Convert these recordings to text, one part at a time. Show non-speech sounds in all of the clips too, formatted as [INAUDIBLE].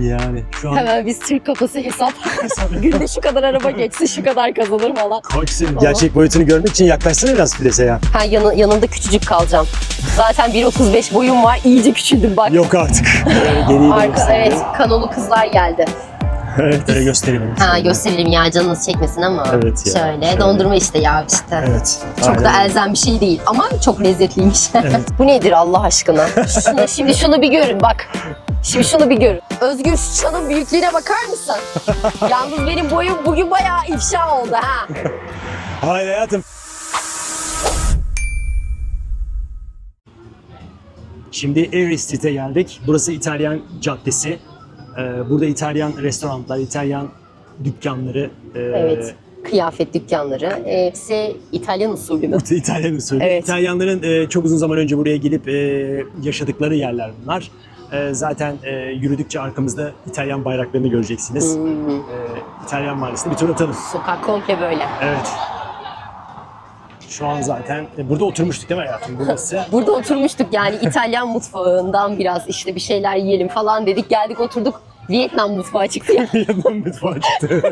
Yani şu an Hemen biz Türk kafası hesap. [LAUGHS] Günde şu kadar araba geçse şu kadar kazanır falan. Koçsun gerçek boyutunu görmek için yaklaşsana biraz Files'e ya. Ha yanı, yanında küçücük kalacağım. Zaten 1.35 boyum var. İyice küçüldüm bak. Yok artık. [LAUGHS] Geriye Arka, evet kanolu kızlar geldi. Evet böyle gösterelim. Ha gösterelim ya canınız çekmesin ama. Evet ya, Şöyle, şöyle. dondurma işte ya işte. Evet. Çok aynen da öyle. elzem bir şey değil ama çok lezzetliymiş. Evet. [LAUGHS] Bu nedir Allah aşkına? Şunu, şimdi şunu bir görün bak. Şimdi şunu bir görün. Özgür şu çanın büyüklüğüne bakar mısın? [LAUGHS] Yalnız benim boyum bugün bayağı ifşa oldu ha. [LAUGHS] Hayır hayatım. Şimdi Erie Street'e geldik. Burası İtalyan caddesi. Ee, burada İtalyan restoranlar, İtalyan dükkanları. e, Evet. Kıyafet dükkanları. e, Hepsi İtalyan usulü mü? [LAUGHS] İtalyan usulü. Evet. İtalyanların e, çok uzun zaman önce buraya gelip e, yaşadıkları yerler bunlar. E, zaten e, yürüdükçe arkamızda İtalyan bayraklarını göreceksiniz. Hmm, E, İtalyan mahallesinde bir tur atalım. sokak komple böyle. Evet. Şu an zaten e, burada oturmuştuk değil mi hayatım? Burası. [LAUGHS] Burada oturmuştuk yani İtalyan mutfağından biraz işte bir şeyler yiyelim falan dedik. Geldik oturduk. Vietnam mutfağı çıktı ya. Yandan mutfağa çıktı.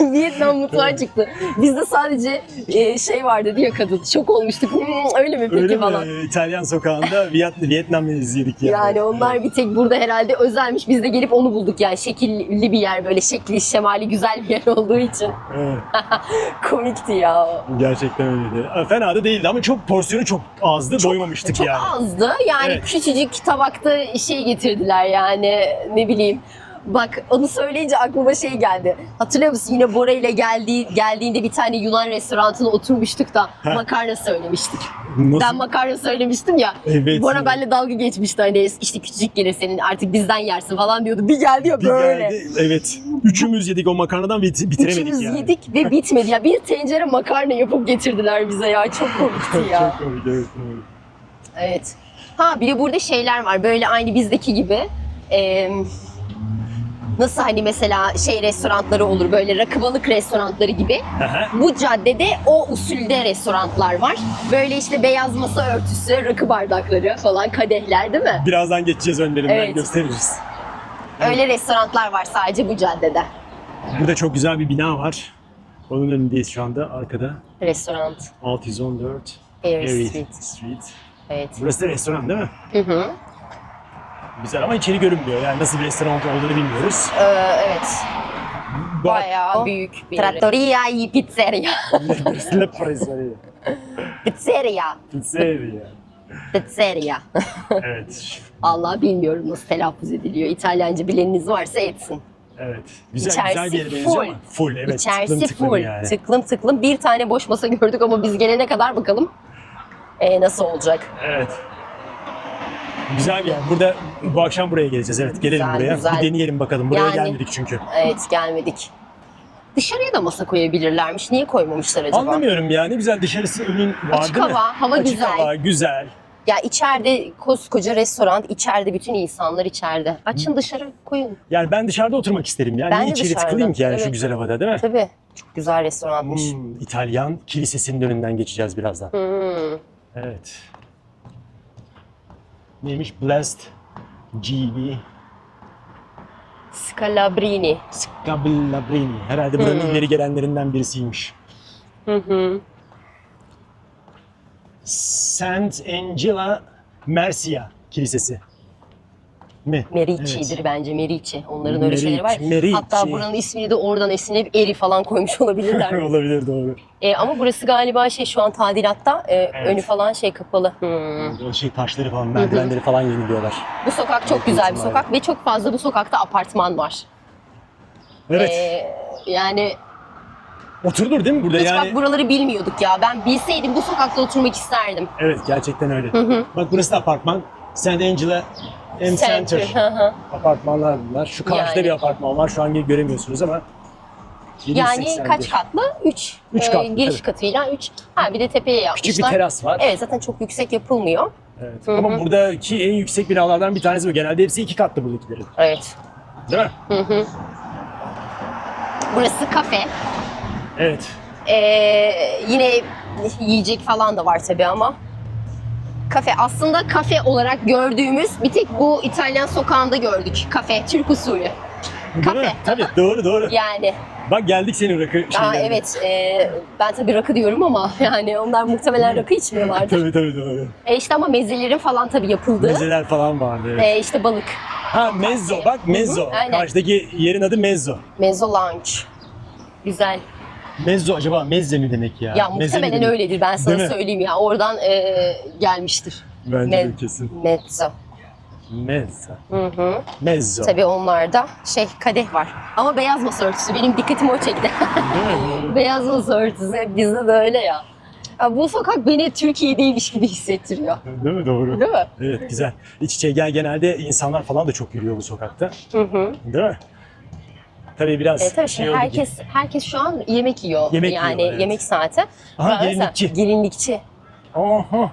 Vietnam mutfağı [LAUGHS] çıktı. Bizde sadece e, şey vardı diye kadın. Şok olmuştuk. Hmm, öyle mi peki Öyle falan. mi? İtalyan sokağında Viet, Vietnam yedik yani. Yani onlar bir tek burada herhalde özelmiş. Biz de gelip onu bulduk yani. Şekilli bir yer böyle şekli şemali güzel bir yer olduğu için. Evet, [LAUGHS] Komikti ya. gerçekten öyleydi. Fena da değildi ama çok porsiyonu çok azdı. doymamıştık Çok yani. azdı. Yani Evet. küçücük tabakta şey getirdiler yani ne bileyim. Bak onu söyleyince aklıma şey geldi. Hatırlıyor musun yine Bora ile geldiği, geldiğinde bir tane Yunan restoranına oturmuştuk da makarna söylemiştik. Nasıl? Ben makarna söylemiştim ya. Evet. Bora benimle dalga geçmişti hani işte küçücük gelir senin artık bizden yersin falan diyordu. Bir geldi ya Bir böyle. geldi, evet. Üçümüz yedik o makarnadan bit- bitiremedik Üçümüz yani. yedik ve bitmedi. Ya bir tencere makarna yapıp getirdiler bize ya. Çok [LAUGHS] komikti ya. Çok komik, evet. evet. Evet. Ha bir de burada şeyler var. Böyle aynı bizdeki gibi. Ee, nasıl hani mesela şey restoranları olur böyle rakı balık restoranları gibi. Aha. Bu caddede o usulde restoranlar var. Böyle işte beyaz masa örtüsü, rakı bardakları falan kadehler değil mi? Birazdan geçeceğiz önlerinden Evet. gösteririz. Öyle restoranlar var sadece bu caddede. Burada çok güzel bir bina var. Onun önündeyiz şu anda arkada. Restoran. 614 Air Erie Street. Street. Evet. Burası da restoran değil mi? Hı hı. Güzel ama içeri görünmüyor. Yani nasıl bir restoran olduğunu bilmiyoruz. Ee, evet. Bayağı büyük bir Trattoria y pizzeria. La pizzeria. pizzeria. Pizzeria. Pizzeria. Evet. Allah bilmiyorum nasıl telaffuz ediliyor. İtalyanca bileniniz varsa etsin. Evet. Güzel, İçerisi güzel bir yere benziyor full. ama. Full evet. İçerisi tıklım tıklım full. yani. Tıklım tıklım. Bir tane boş masa gördük ama biz gelene kadar bakalım ee, nasıl olacak. Evet. Güzel bir yer. Burada bu akşam buraya geleceğiz. Evet gelelim Güzel, buraya. güzel. Bir deneyelim bakalım. Buraya Yani- gelmedik çünkü. Evet gelmedik. Dışarıya da masa koyabilirlermiş. Niye koymamışlar acaba? Anlamıyorum ya. Ne güzel dışarısı önün var Açık değil mi? hava, hava Açık güzel. hava, güzel. Ya içeride koskoca restoran, içeride bütün insanlar içeride. Açın dışarı koyun. Yani ben dışarıda oturmak isterim. Yani Ben de niye içeri dışarıda, tıkılayım ki yani şu evet. güzel havada değil mi? Tabii. Çok güzel restoranmış. Hmm, İtalyan kilisesinin önünden geçeceğiz birazdan. Hmm. Evet. Neymiş? Blessed GB Scalabrini. Scabellabrini. Herhalde buranın Hmm. ileri gelenlerinden birisiymiş. Hı hı. Saint Angela Mercia Kilisesi. Mi? Merici'dir bence Merici. Onların öyle Merici, şeyleri var. Merici. Hatta buranın ismini de oradan esinlenip Eri falan koymuş olabilirler. [LAUGHS] Olabilir doğru. e, ama burası galiba şey şu an tadilatta. E, Evet. Önü falan şey kapalı. Hmm. O şey taşları falan, merdivenleri falan yeniliyorlar. Bu sokak çok güzel bir sokak ve çok fazla bu sokakta apartman var. Evet. E, yani Oturulur değil mi burada hiç yani? bak buraları bilmiyorduk ya. Ben bilseydim bu sokakta oturmak isterdim. Evet gerçekten öyle. hı. Bak burası da apartman. Saint Angela M Center. Hı. Apartmanlar bunlar. Şu karşıda Yani. bir apartman var. Şu an göremiyorsunuz ama. yani 781. kaç katlı? 3. Üç katlı, giriş tabii. katıyla 3. Ha bir de tepeye yapmışlar. Küçük bir teras var. Evet zaten çok yüksek yapılmıyor. Evet. Hı Ama buradaki en yüksek binalardan bir tanesi bu. Genelde hepsi iki katlı buradakilerin. Evet. Değil mi? Hı hı. Burası kafe. Evet. Ee, yine yiyecek falan da var tabii ama. Kafe. Aslında kafe olarak gördüğümüz bir tek bu İtalyan sokağında gördük. Kafe, Türk usulü. Değil mi? Kafe. Tabii doğru doğru. Yani. Bak geldik senin rakı Aa, şeylerine. evet. e, ben tabii rakı diyorum ama [LAUGHS] yani onlar muhtemelen rakı içmiyorlardır. [LAUGHS] Tabii tabii doğru. E işte ama mezelerin falan tabii yapıldığı. Mezeler falan vardı. Evet. E işte balık. Ha mezzo bak mezzo. aynen. Karşıdaki yerin adı mezzo. Mezzo Lounge. Güzel. Mezzo acaba mezze mi demek ya? Ya Meze mi muhtemelen demek? öyledir ben sana Değil mi? söyleyeyim ya. Oradan e, gelmiştir. Bence Me- de kesin. Mezzo. Mezzo. Hı hı. Mezzo. Tabii onlarda şey kadeh var. Ama beyaz masa örtüsü benim dikkatimi o çekti. Değil mi? [LAUGHS] beyaz masa örtüsü hep bizde de öyle ya. ya. Bu sokak beni Türkiye'deymiş gibi hissettiriyor. Değil mi? Doğru. Değil mi? Evet güzel. İç içe gel genelde insanlar falan da çok yürüyor bu sokakta. Hı hı. Değil mi? Tabii biraz E, tabii şey oldu ki- herkes herkes şu an yemek yiyor. Yemek yani yiyor, evet. yemek saati. Aha, gelinlikçi. Gelinlikçi. Oho.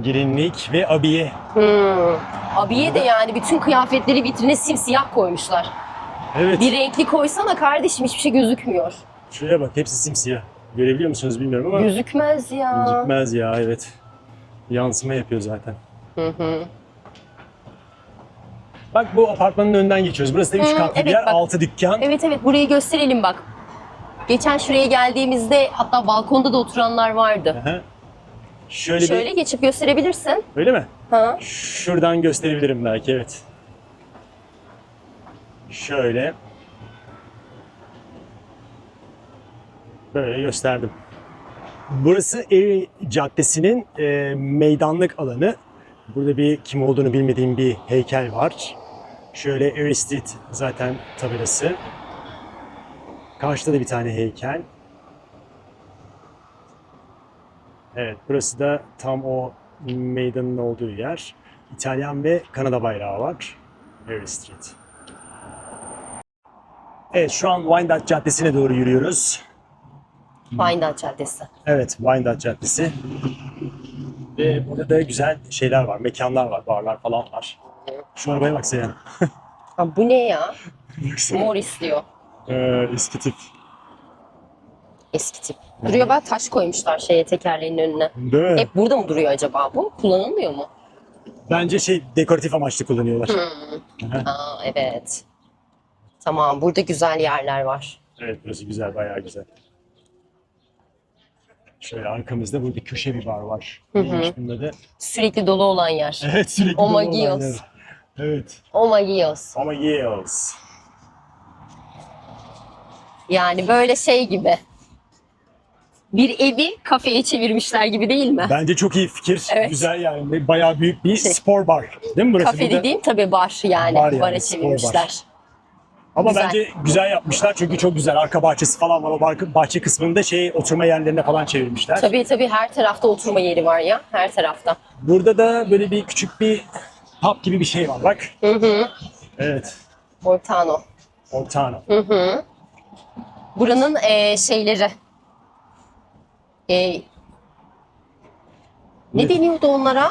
Gelinlik ve abiye. Hmm. Abiye de yani bütün kıyafetleri vitrine simsiyah koymuşlar. Evet. Bir renkli koysana kardeşim hiçbir şey gözükmüyor. Şuraya bak hepsi simsiyah. Görebiliyor musunuz bilmiyorum ama Gözükmez ya. gözükmez ya evet. Yansıma yapıyor zaten. Hı hı. Bak bu apartmanın önünden geçiyoruz. Burası da 3 Hı, katlı bir evet, yer. bak. 6 dükkan. Evet evet burayı gösterelim bak. Geçen şuraya geldiğimizde hatta balkonda da oturanlar vardı. Aha. Şöyle, Şöyle bir... geçip gösterebilirsin. Öyle mi? Ha? Şuradan gösterebilirim belki evet. Şöyle. Böyle gösterdim. Burası Erie Caddesi'nin e, meydanlık alanı. Burada bir kim olduğunu bilmediğim bir heykel var. Şöyle Erie Street zaten tabelası. Karşıda da bir tane heykel. Evet, burası da tam o meydanın olduğu yer. İtalyan ve Kanada bayrağı var. Erie Street. Evet, şu an Wyandotte Caddesi'ne doğru yürüyoruz. Wyandotte Caddesi. Evet, Wyandotte Caddesi. Ve burada da güzel şeyler var, mekanlar var, barlar falan var. Şu arabaya bak Seyhan. Ha, bu ne ya? [LAUGHS] Mor istiyor. Ee, eski tip. Eski tip. Duruyor bak taş koymuşlar şeye tekerleğin önüne. Değil mi? Hep burada mı duruyor acaba bu? Kullanılmıyor mu? Bence şey dekoratif amaçlı kullanıyorlar. Hmm. Aha. Aa evet. Tamam burada güzel yerler var. Evet burası güzel, bayağı güzel. Şöyle arkamızda burada köşe bir bar var. Hı hı. Neymiş bunun adı? Sürekli dolu olan yer. Evet sürekli dolu olan Omagios. yer. Evet. Omagios. Omagios. Yani böyle şey gibi. Bir evi kafeye çevirmişler gibi değil mi? Bence çok iyi fikir. Evet. Güzel yani. Bayağı büyük bir Şey. spor bar. Değil mi burası? Kafe Burada- dediğim tabii bar yani. Bar yani, Bara spor çevirmişler. Ama güzel. bence güzel yapmışlar çünkü çok güzel. Arka bahçesi falan var. O bar- bahçe kısmında şey oturma yerlerine falan çevirmişler. Tabii tabii her tarafta oturma yeri var ya. Her tarafta. Burada da böyle bir küçük bir pub gibi bir şey var bak. Hı hı. Evet. Ortano. Ortano. Hı hı. Buranın eee, şeyleri. Eee, ne Ne? deniyordu onlara?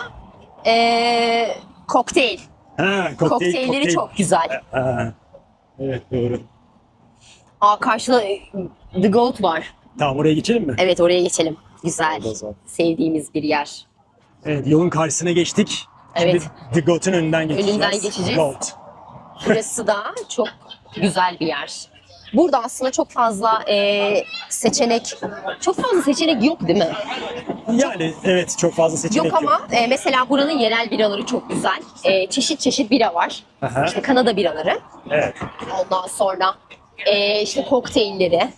Eee kokteyl. Ha, kokteyl, Kokteylleri kokteyl. çok güzel. Ha, evet doğru. Aa karşıda e, The Goat var. Tamam oraya geçelim mi? Evet oraya geçelim. Güzel. Sevdiğimiz bir yer. Evet yolun karşısına geçtik. Şimdi Evet. The Goat'un önünden geçeceğiz. Önünden geçeceğiz. Goat. Burası da çok güzel bir yer. Burada aslında çok fazla e, seçenek, çok fazla seçenek yok değil mi? Yani evet çok fazla seçenek Yok ama e, mesela buranın yerel biraları çok güzel. E, çeşit çeşit bira var. Aha. İşte Kanada biraları. Evet. Ondan sonra e, işte kokteylleri.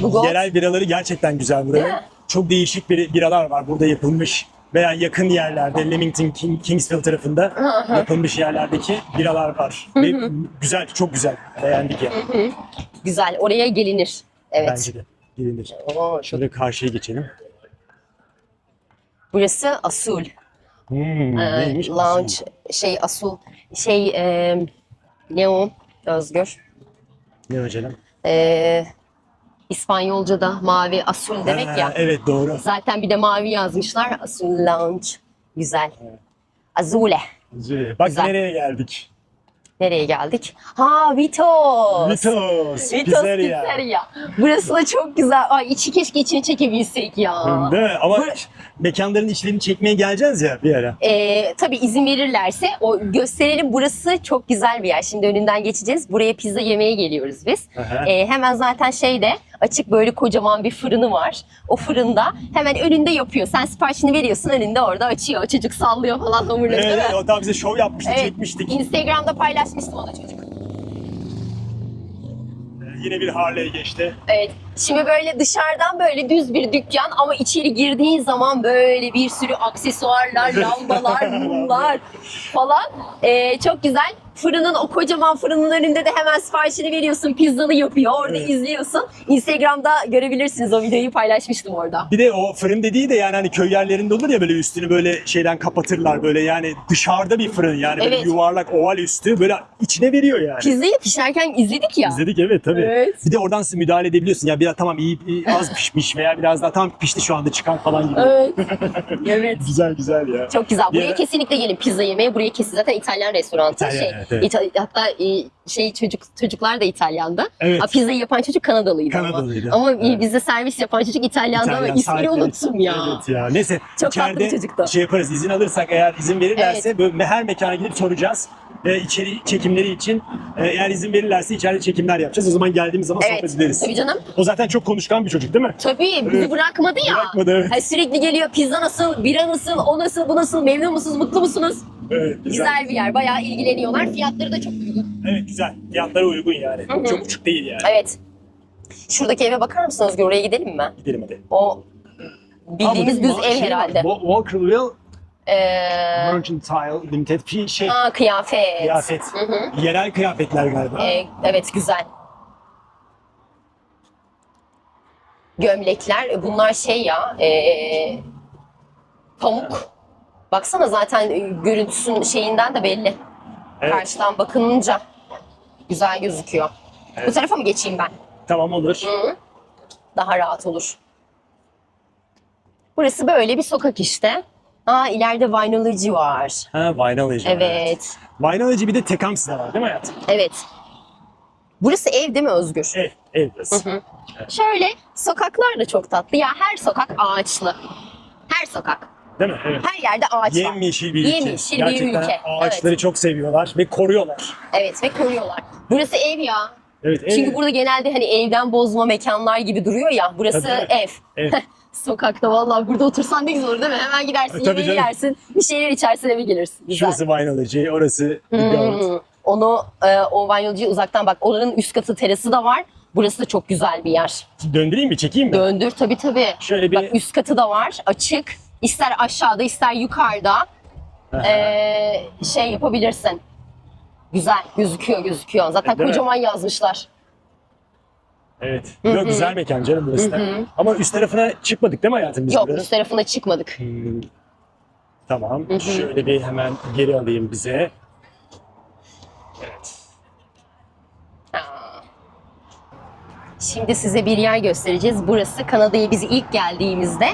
Bu. Yerel biraları gerçekten güzel mi? Çok değişik bir biralar var burada yapılmış veya yakın yerlerde Leamington, King, Kingsville tarafında yapılmış yerlerdeki biralar var. Ve güzel, çok güzel. Beğendik ya. Güzel. Oraya gelinir. Evet. Bence de. Gelinir. Oo, çok- Şöyle karşıya geçelim. Burası Asul. Hmm, Ee, neymiş? lounge şey Asul şey e, ne o Özgür? Ne o canım? E, İspanyolca'da mavi Asul demek Ha, ya. Evet doğru. Zaten bir de mavi yazmışlar. Asul Lounge. Güzel. Azule. Güzel. Bak Güzel. nereye geldik. Nereye geldik? Ha Vitos. Vitos, Vitos Pizzeria. Pizzeria. Burası da çok güzel. Ay içi keşke içini çekebilsek ya. Değil mi? Ama Bur- mekanların içlerini çekmeye geleceğiz ya bir ara. Ee, tabii izin verirlerse o gösterelim. Burası çok güzel bir yer. Şimdi önünden geçeceğiz. Buraya pizza yemeye geliyoruz biz. Aha. Ee, hemen zaten şeyde açık böyle kocaman bir fırını var. O fırında hemen önünde yapıyor. Sen siparişini veriyorsun önünde orada açıyor. Çocuk sallıyor falan hamurları değil Evet, mi? o da bize şov yapmıştı, Evet. çekmiştik. Instagram'da paylaşmıştım onu çocuk. Ee, Yine bir Harley geçti. Evet. Şimdi böyle dışarıdan böyle düz bir dükkan ama içeri girdiğin zaman böyle bir sürü aksesuarlar, lambalar, mumlar falan. Ee, çok güzel. Fırının o kocaman fırının önünde de hemen siparişini veriyorsun. Pizzanı yapıyor. Orada Evet. izliyorsun. Instagram'da görebilirsiniz. O videoyu paylaşmıştım orada. Bir de o fırın dediği de yani hani köy yerlerinde olur ya böyle üstünü böyle şeyden kapatırlar böyle yani dışarıda bir fırın yani böyle Evet. yuvarlak oval üstü böyle içine veriyor yani. Pizzayı pişerken izledik ya. İzledik evet tabii. Evet. Bir de oradan müdahale edebiliyorsun. Ya tamam iyi, iyi az pişmiş veya biraz daha tam pişti şu anda çıkar falan gibi. Evet. [LAUGHS] evet. Güzel güzel ya. Çok güzel. Buraya ara- kesinlikle gelin pizza yemeye. Buraya kesin zaten İtalyan restoranı. İtalyan, şey, evet, evet. İta- hatta e, şey çocuk çocuklar da İtalyan'da. Evet. Ha, pizzayı yapan çocuk Kanadalıydı, Kanadalıydı, ama. Ama evet. bize servis yapan çocuk İtalyan'da ama İtalyan ismini sahipleri. unuttum ya. Evet ya. Neyse Çok içeride şey yaparız izin alırsak eğer izin verirlerse böyle her mekana gidip soracağız. Ee, içeri çekimleri için Ee, eğer izin verirlerse içeride çekimler yapacağız. O zaman geldiğimiz zaman Evet. sohbet ederiz. Tabii canım. O zaten çok konuşkan bir çocuk değil mi? Tabii bizi Evet. bırakmadı ya. Bırakmadı, evet. Ha, sürekli geliyor pizza nasıl, bira nasıl, o nasıl, bu nasıl, memnun musunuz, mutlu musunuz? Evet, Güzel bir yer. Bayağı ilgileniyorlar. Fiyatları da çok uygun. Evet güzel. Fiyatlara uygun yani. Hı hı. Çok uçuk değil yani. Evet. Şuradaki eve bakar mısın Özgür? Oraya gidelim mi? Gidelim hadi. O bildiğimiz düz ev şey herhalde. Wa- Walkerville Ee, Mercantile Limited bir şey ha, kıyafet. kıyafet. Hı hı. Yerel kıyafetler galiba. Ee, evet güzel. Gömlekler e, bunlar şey ya ee, pamuk. Baksana zaten e, görüntüsün şeyinden de belli. Evet. Karşıdan bakınınca güzel gözüküyor. Bu Evet. tarafa mı geçeyim ben? Tamam olur. Daha rahat olur. Burası böyle bir sokak işte. Aa ileride vinylogy var. Ha Vinyl Evet. Vinyl bir de Tekamsi'de var değil mi hayatım? Evet. Burası ev değil mi Özgür? Ev. Ev burası. Hı. Şöyle sokaklar da çok tatlı. Ya her sokak ağaçlı. Her sokak. Değil mi? Evet. Her yerde ağaç var. Yemyeşil bir ülke. Yemyeşil bir Gerçekten ülke. ağaçları çok seviyorlar ve koruyorlar. Evet ve koruyorlar. Burası ev ya. Evet. ev- Çünkü burada genelde hani evden bozma mekanlar gibi duruyor ya. Burası Tabii. ev. Evet. [LAUGHS] Sokakta vallahi burada otursan ne güzel olur değil mi? Hemen gidersin, E, tabii canım. yersin, bir şeyler içersin eve gelirsin. Güzel. Şurası Vinyl orası. Hmm. Onu e, o vanyolcuyu uzaktan bak. Oranın üst katı terası da var. Burası da çok güzel bir yer. Döndüreyim mi? Çekeyim mi? Döndür tabii tabii. Şöyle bir... Bak üst katı da var açık. İster aşağıda ister yukarıda Aha. ee, şey yapabilirsin. Güzel gözüküyor gözüküyor. Zaten E, değil mi? kocaman yazmışlar. Evet. Yok, güzel mekan canım burası da. Ama üst tarafına çıkmadık değil mi hayatım biz Yok buranın? üst tarafına çıkmadık. Hmm, Tamam. hı. Şöyle bir hemen geri alayım bize. Evet. Şimdi size bir yer göstereceğiz. Burası Kanada'ya biz ilk geldiğimizde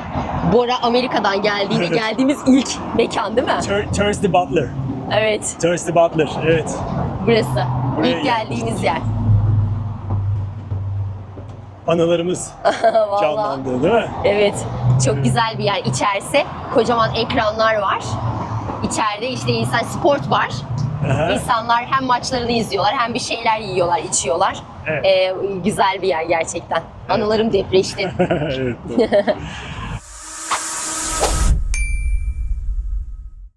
Bora Amerika'dan geldiğinde geldiğimiz ilk mekan değil mi? Tur- Thursday Butler. Evet Thursday Butler. Evet. burası. Buraya ilk geldiğimiz yer. Anılarımız [LAUGHS] canlandı değil mi? Evet, çok güzel bir yer. İçerisi kocaman ekranlar var. İçeride işte insan sport var. Aha. İnsanlar hem maçlarını izliyorlar hem bir şeyler yiyorlar, içiyorlar. Evet. Ee, güzel bir yer gerçekten. Anılarım depreşti. [LAUGHS] evet. [LAUGHS]